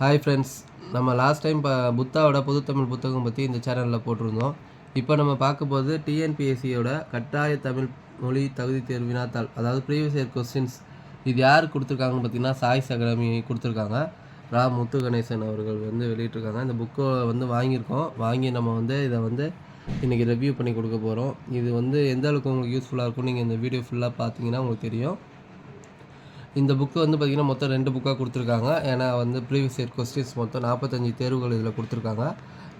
Hi friends நம்ம last time இப்போ புத்தாவோட பொதுத்தமிழ் புத்தகம் பற்றி இந்த சேனலில் போட்டிருந்தோம். இப்போ நம்ம பார்க்கும்போது டிஎன்பிஎஸ்சியோட கட்டாய தமிழ் மொழி தகுதி தேர்வு வினாத்தாள் அதாவது ப்ரீவியஸ் இயர் கொஸ்டின்ஸ் இது யார் கொடுத்துருக்காங்கன்னு பார்த்தீங்கன்னா சாய்ஸ் அகாடமி கொடுத்துருக்காங்க. ரா. முத்து கணேசன் அவர்கள் வந்து வெளியிட்டிருக்காங்க. இந்த புக்கை வந்து வாங்கியிருக்கோம். வாங்கி நம்ம வந்து இதை வந்து இன்றைக்கி ரிவ்யூ பண்ணி கொடுக்க போகிறோம் இது வந்து எந்த அளவுக்கு உங்களுக்கு யூஸ்ஃபுல்லாக இருக்கும் நீங்கள் இந்த வீடியோ ஃபுல்லாக பார்த்தீங்கன்னா உங்களுக்கு தெரியும். இந்த புக்கு வந்து பார்த்திங்கன்னா மொத்தம் ரெண்டு புக்காக கொடுத்துருக்காங்க. ஏன்னா வந்து ப்ரீவியஸ் இயர் கொஸ்டின்ஸ் மொத்தம் நாற்பத்தஞ்சு தேர்வுகள் இதில் கொடுத்துருக்காங்க.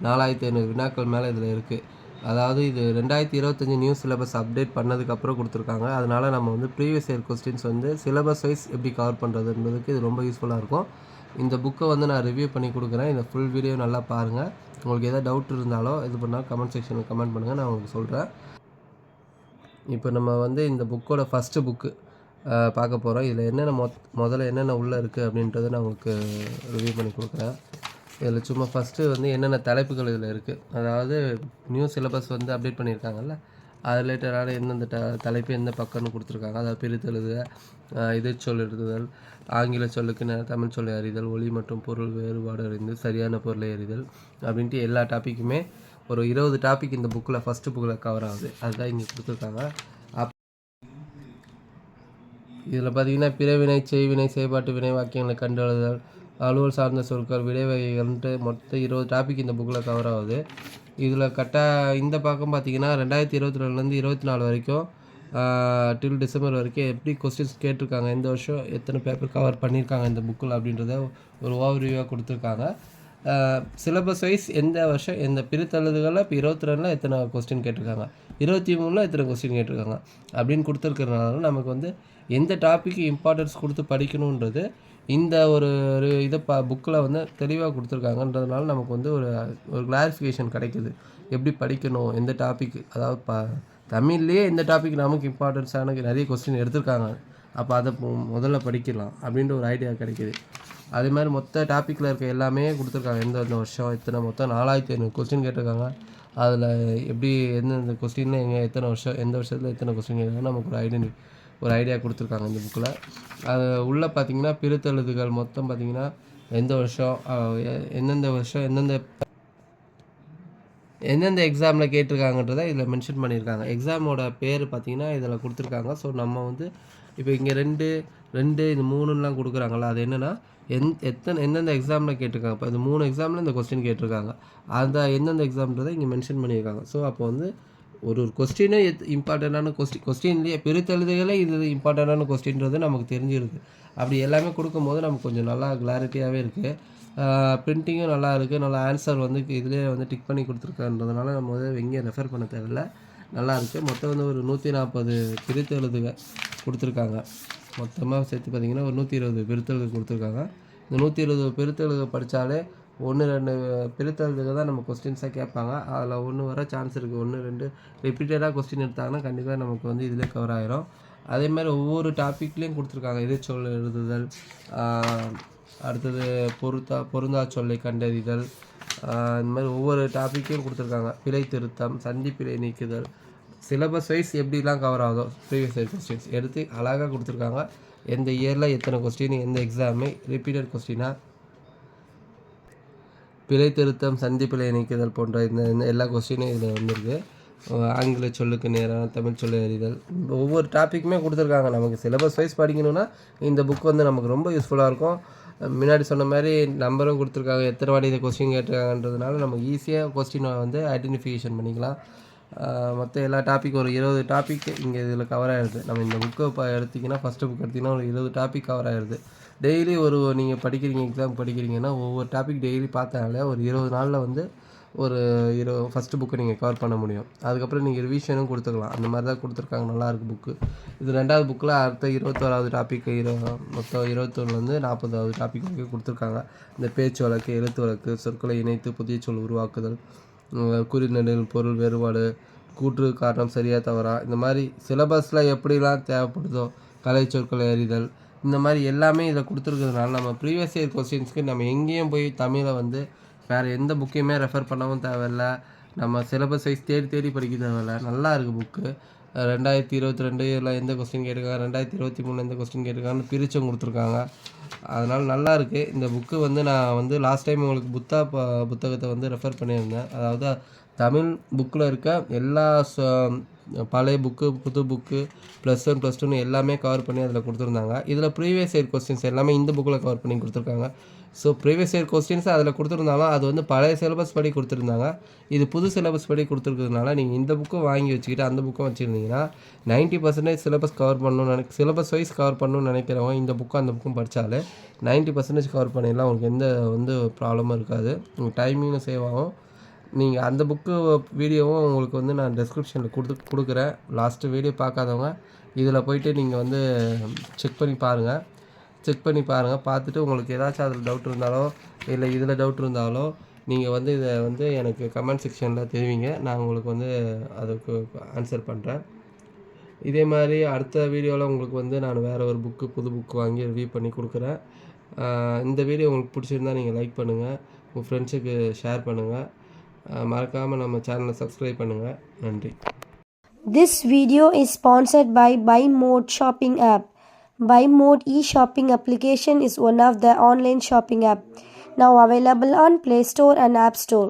நாலாயிரத்தி ஐநூறு வினாக்கள் மேலே இதில் இருக்குது அதாவது இது ரெண்டாயிரத்தி இருபத்தஞ்சி நியூ சிலபஸ் அப்டேட் பண்ணதுக்கப்புறம் கொடுத்துருக்காங்க. அதனால் நம்ம வந்து ப்ரீவியஸ் இயர் கொஸ்டின்ஸ் வந்து சிலபஸ் வைஸ் எப்படி கவர் பண்ணுறதுன்றதுக்கு இது ரொம்ப யூஸ்ஃபுல்லாக இருக்கும். இந்த புக்கை வந்து நான் ரிவ்யூ பண்ணி கொடுக்குறேன். இந்த ஃபுல் வீடியோ நல்லா பாருங்கள் உங்களுக்கு எதாவது டவுட் இருந்தாலோ இது பண்ணால் கமெண்ட் செக்ஷனில் கமெண்ட் பண்ணுங்கள் நான் உங்களுக்கு சொல்கிறேன் இப்போ நம்ம வந்து இந்த புக்கோட ஃபஸ்ட்டு புக்கு பார்க்க போகிறோம் இதில் என்னென்ன மொத் முதல்ல என்னென்ன உள்ளே இருக்குது அப்படின்றத நான் உங்களுக்கு ரிவ்யூ பண்ணி கொடுக்குறேன். இதில் சும்மா ஃபஸ்ட்டு வந்து என்னென்ன தலைப்புகள் இதில் இருக்குது அதாவது நியூ சிலபஸ் வந்து அப்டேட் பண்ணியிருக்காங்கல்ல அது ரிலேட்டடான எந்தெந்த ட தலைப்பு எந்த பக்கம்னு கொடுத்துருக்காங்க. அதாவது பிரித்தெழுத எதிர்ச்சொல் எழுதுதல் ஆங்கில சொல்லுக்கு ந- தமிழ் சொல்லை அறிதல் ஒளி மற்றும் பொருள் வேறுபாடு அறிந்து சரியான பொருளை அறிதல் அப்படின்ட்டு எல்லா டாப்பிக்குமே ஒரு இருபது டாபிக் இந்த புக்கில் ஃபஸ்ட்டு புக்கில் கவர் ஆகுது. அதுதான் இங்கே கொடுத்துருக்காங்க. அப் இதில் பார்த்தீங்கன்னா பிறவினை செய்வினை செயல்பாட்டு வினை வாக்கியங்களை கண்டு எழுதுதல் அலுவல் சார்ந்த சொற்கள் விடை வகைகள்ன்ட்டு மொத்தம் இருபது டாபிக் இந்த புக்கில் கவர் ஆகுது. இதில் கரெக்டாக இந்த பக்கம் பார்த்தீங்கன்னா ரெண்டாயிரத்தி இருபத்தி ரெண்டுலேருந்து இருபத்தி நாலு வரைக்கும் டில் டிசம்பர் வரைக்கும் எப்படி கொஸ்டின்ஸ் கேட்டிருக்காங்க இந்த வருஷம் எத்தனை பேப்பர் கவர் பண்ணியிருக்காங்க இந்த புக்கில் அப்படின்றத ஒரு ஓவர்வியூவாக கொடுத்துருக்காங்க. சிலபஸ் வைஸ் எந்த வருஷம் எந்த பிரித்தழுதுகளில் இப்போ இருபத்தி ரெண்டில் எத்தனை கொஸ்டின் கேட்டிருக்காங்க இருபத்தி மூணில் எத்தனை கொஸ்டின் கேட்டிருக்காங்க அப்படின்னு கொடுத்துருக்கறனால நமக்கு வந்து எந்த டாப்பிக்கு இம்பார்ட்டன்ஸ் கொடுத்து படிக்கணுன்றது இந்த ஒரு ஒரு இதை பா புக்கில் வந்து தெளிவாக கொடுத்துருக்காங்கன்றதுனால நமக்கு வந்து ஒரு ஒரு கிளாரிஃபிகேஷன் கிடைக்குது. எப்படி படிக்கணும் எந்த டாபிக் அதாவது ப தமிழ்லேயே எந்த டாபிக் நமக்கு இம்பார்ட்டன்ஸான நிறைய கொஸ்டின் எடுத்திருக்காங்க. அப்போ அதை முதல்ல படிக்கலாம் அப்படின்ற ஒரு ஐடியா கிடைக்குது. அதே மாதிரி மொத்த டாப்பிக்கில் இருக்க எல்லாமே கொடுத்துருக்காங்க. எந்த வருஷம் எத்தனை மொத்தம் நாலாயிரத்தி ஐநூறு கொஸ்டின் கேட்டிருக்காங்க. அதில் எப்படி எந்தெந்த கொஸ்டின் எங்கே எத்தனை வருஷம் எந்த வருஷத்தில் எத்தனை கொஸ்டின் கேட்குறாங்க நமக்கு ஒரு ஐடென்டி ஒரு ஐடியா கொடுத்துருக்காங்க இந்த புக்கில் அது உள்ளே பார்த்தீங்கன்னா பிரித்தெழுதுகள் மொத்தம் பார்த்தீங்கன்னா எந்த வருஷம் எந்தெந்த வருஷம் எந்தெந்த எந்தெந்த எக்ஸாமில் கேட்டிருக்காங்கன்றதை இதில் மென்ஷன் பண்ணியிருக்காங்க. எக்ஸாமோட பேர் பார்த்தீங்கன்னா இதில் கொடுத்துருக்காங்க. ஸோ நம்ம வந்து இப்போ இங்கே ரெண்டு ரெண்டு இது மூணுலாம் கொடுக்குறாங்களா அது என்னென்னா எந் எத்தனை எந்தெந்த எக்ஸாமில் கேட்டிருக்காங்க. இப்போ இந்த மூணு எக்ஸாமில் இந்த கொஸ்டின் கேட்டிருக்காங்க. அந்த எந்தெந்த எக்ஸாம்ன்றதை இங்கே மென்ஷன் பண்ணியிருக்காங்க. ஸோ அப்போ வந்து ஒரு ஒரு கொஸ்டினே எத் இம்பார்ட்டண்ட்டான கொஸ்டின் கொஸ்டின்லேயே பெருத்தெழுதுகளே இது இம்பார்ட்டண்ட்டான கொஸ்டின்றது நமக்கு தெரிஞ்சிருது. அப்படி எல்லாமே கொடுக்கும்போது நமக்கு கொஞ்சம் நல்லா கிளாரிட்டியாகவே இருக்குது பிரிண்டிங்கும் நல்லா இருக்குது நல்லா ஆன்சர் வந்து இதிலே வந்து டிக் பண்ணி கொடுத்துருக்கன்றதுனால நம்ம வந்து எங்கேயும் ரெஃபர் பண்ண தேவையில்ல. நல்லா இருக்குது மொத்தம் வந்து ஒரு நூற்றி நாற்பது பிரித்தெழுதுக கொடுத்துருக்காங்க. மொத்தமாக சேர்த்து பார்த்தீங்கன்னா ஒரு நூற்றி இருபது பிரித்தெழுது கொடுத்துருக்காங்க. இந்த நூற்றி இருபது பிரித்தெழுது படித்தாலே ஒன்று ரெண்டு பிரித்தெழுதுக தான் நம்ம கொஸ்டின்ஸாக கேட்பாங்க. அதில் ஒன்று வர சான்ஸ் இருக்குது ஒன்று ரெண்டு ரிப்பீட்டடாக கொஸ்டின் எடுத்தாங்கன்னா கண்டிப்பாக நமக்கு வந்து இதிலே கவர் ஆகிரும் அதே மாதிரி ஒவ்வொரு டாப்பிக்லேயும் கொடுத்துருக்காங்க. எதிர்ச்சொல் எழுதுதல் அடுத்தது பொருத்தா பொருந்தா சொல்லை கண்டறிதல் இந்த மாதிரி ஒவ்வொரு டாப்பிக்கையும் கொடுத்துருக்காங்க. பிழை திருத்தம் சந்தி பிழை நீக்குதல் சிலபஸ் வைஸ் எப்படிலாம் கவர் ஆகுதோ ப்ரீவியஸ் இயர் கொஸ்டின்ஸ் எடுத்து அழகாக கொடுத்துருக்காங்க. எந்த இயரில் எத்தனை கொஸ்டின் எந்த எக்ஸாமு ரிப்பீட்டட் கொஸ்டினாக பிழை திருத்தம் சந்திப்பிலை இணைக்குதல் போன்ற இந்த எல்லா கொஸ்டினும் இதில் வந்திருக்கு. ஆங்கில சொல்லுக்கு நேரம் தமிழ் சொல்லு அறிதல். ஒவ்வொரு டாப்பிக்குமே கொடுத்துருக்காங்க. நமக்கு சிலபஸ் வைஸ் படிக்கணும்னா இந்த புக் வந்து நமக்கு ரொம்ப யூஸ்ஃபுல்லாக இருக்கும். முன்னாடி சொன்ன மாதிரி நம்பரும் கொடுத்துருக்காங்க. எத்தனை வாட்டி இதை கொஸ்டின் கேட்டிருக்காங்கன்றதுனால நமக்கு ஈஸியாக கொஸ்டினை வந்து ஐடென்டிஃபிகேஷன் பண்ணிக்கலாம். மற்ற எல்லா டாபிக் ஒரு இருபது டாபிக் இங்கே இதில் கவர் ஆகிடுது நம்ம இந்த புக்கை இப்போ எடுத்திங்கன்னா ஃபஸ்ட்டு புக் எடுத்திங்கன்னா ஒரு இருபது டாபிக் கவர் ஆகிடுது டெய்லி ஒரு நீங்கள் படிக்கிறீங்க எக்ஸாம் படிக்கிறீங்கன்னா ஒவ்வொரு டாபிக் டெய்லி பார்த்தாலே ஒரு இருபது நாளில் வந்து ஒரு இரு ஃபஸ்ட்டு புக்கை நீங்கள் கவர் பண்ண முடியும். அதுக்கப்புறம் நீங்கள் ரிவிஷனும் கொடுத்துக்கலாம். அந்த மாதிரி தான் கொடுத்துருக்காங்க. நல்லாயிருக்கு புக்கு இது ரெண்டாவது புக்கில் அடுத்த இருபத்தோராவது டாபிக் இரு மொத்தம் இருபத்தொன்னுலேருந்து நாற்பதாவது டாபிக் வரைக்கும் கொடுத்துருக்காங்க. இந்த பேச்சு வழக்கு எழுத்து வழக்கு சொற்களை இணைத்து புதிய சொல் உருவாக்குதல் குறிநெடில் பொருள் வேறுபாடு கூற்று காரணம் சரியா தவறா இந்த மாதிரி சிலபஸில் எப்படிலாம் தேவைப்படுதோ கலை சொற்களை அறிதல் இந்த மாதிரி எல்லாமே இதில் கொடுத்துருக்கிறதுனால நம்ம ப்ரீவியஸ் இயர் கொஸ்டின்ஸ்க்கு நம்ம எங்கேயும் போய் தமிழை வந்து வேறு எந்த புக்கையுமே ரெஃபர் பண்ணவும் தேவையில்ல. நம்ம சிலபஸ் வைஸ் தேடி தேடி படிக்க தேவையில்ல. நல்லா இருக்குது புக்கு ரெண்டாயிரத்தி இருபத்தி ரெண்டுல எந்த கொஸ்டின் கேட்டிருக்காங்க? ரெண்டாயிரத்தி இருபத்தி மூணு எந்த கொஸ்டின் கேட்டிருக்காங்கன்னு பிரிச்சும் கொடுத்துருக்காங்க. அதனால் நல்லா இருக்குது இந்த புக்கு வந்து நான் வந்து லாஸ்ட் டைம் உங்களுக்கு புத்தா புத்தகத்தை வந்து ரெஃபர் பண்ணியிருந்தேன். அதாவது தமிழ் புக்கில் இருக்க எல்லா ச- பழைய புக்கு புது புக்கு ப்ளஸ் ஒன் ப்ளஸ் டூன்னு எல்லாமே கவர் பண்ணி அதில் கொடுத்துருந்தாங்க. இதில் ப்ரீவியஸ் இயர் கொஸ்டின்ஸ் எல்லாமே இந்த புக்கில் கவர் பண்ணி கொடுத்துருக்காங்க. ஸோ ப்ரீவியஸ் இயர் கொஸ்டின்ஸ் அதில் கொடுத்துருந்தாலும் அது வந்து பழைய சிலபஸ் படி கொடுத்துருந்தாங்க. இது புது சிலபஸ் படி கொடுத்துருக்கிறதுனால நீங்கள் இந்த புக்கும் வாங்கி வச்சுக்கிட்டு அந்த புக்கும் வச்சுருந்தீங்கன்னா நைன்ட்டி பர்சன்டேஜ் சிலபஸ் கவர் பண்ணணும்னு நினை சிலபஸ் வைஸ் கவர் பண்ணணும்னு நினைக்கிறவங்க இந்த புக்கும் அந்த புக்கும் படித்தாலே நைன்ட்டி பர்சன்டேஜ் கவர் பண்ணிடலாம். உங்களுக்கு எந்த வந்து ப்ராப்ளமும் இருக்காது. உங்கள் டைமிங்கும் சேவ் ஆகும். நீங்கள் அந்த புக்கு வீடியோவும் உங்களுக்கு வந்து நான் டெஸ்கிரிப்ஷனில் கொடுத்து கொடுக்குறேன். லாஸ்ட்டு வீடியோ பார்க்காதவங்க இதில் போயிட்டு நீங்கள் வந்து செக் பண்ணி பாருங்கள் செக் பண்ணி பாருங்கள் பார்த்துட்டு உங்களுக்கு ஏதாச்சும் அதில் டவுட் இருந்தாலோ இல்லை இதில் டவுட் இருந்தாலோ நீங்கள் வந்து இதை வந்து எனக்கு கமெண்ட் செக்ஷனில் தெரிவிங்க. நான் உங்களுக்கு வந்து அதுக்கு ஆன்சர் பண்ணுறேன் இதே மாதிரி அடுத்த வீடியோவில் உங்களுக்கு வந்து நான் வேறு ஒரு புக்கு புது புக்கு வாங்கி ரிவ்யூ பண்ணி கொடுக்குறேன். இந்த வீடியோ உங்களுக்கு பிடிச்சிருந்தா நீங்கள் லைக் பண்ணுங்கள் உங்கள் ஃப்ரெண்ட்ஸுக்கு ஷேர் பண்ணுங்கள் மறக்காமல் நம்ம சேனலை சப்ஸ்கிரைப் பண்ணுங்கள் நன்றி This video is sponsored by Buy Mode shopping app. Buy Mode e-shopping application is one of the online shopping app now available on Play Store and App Store.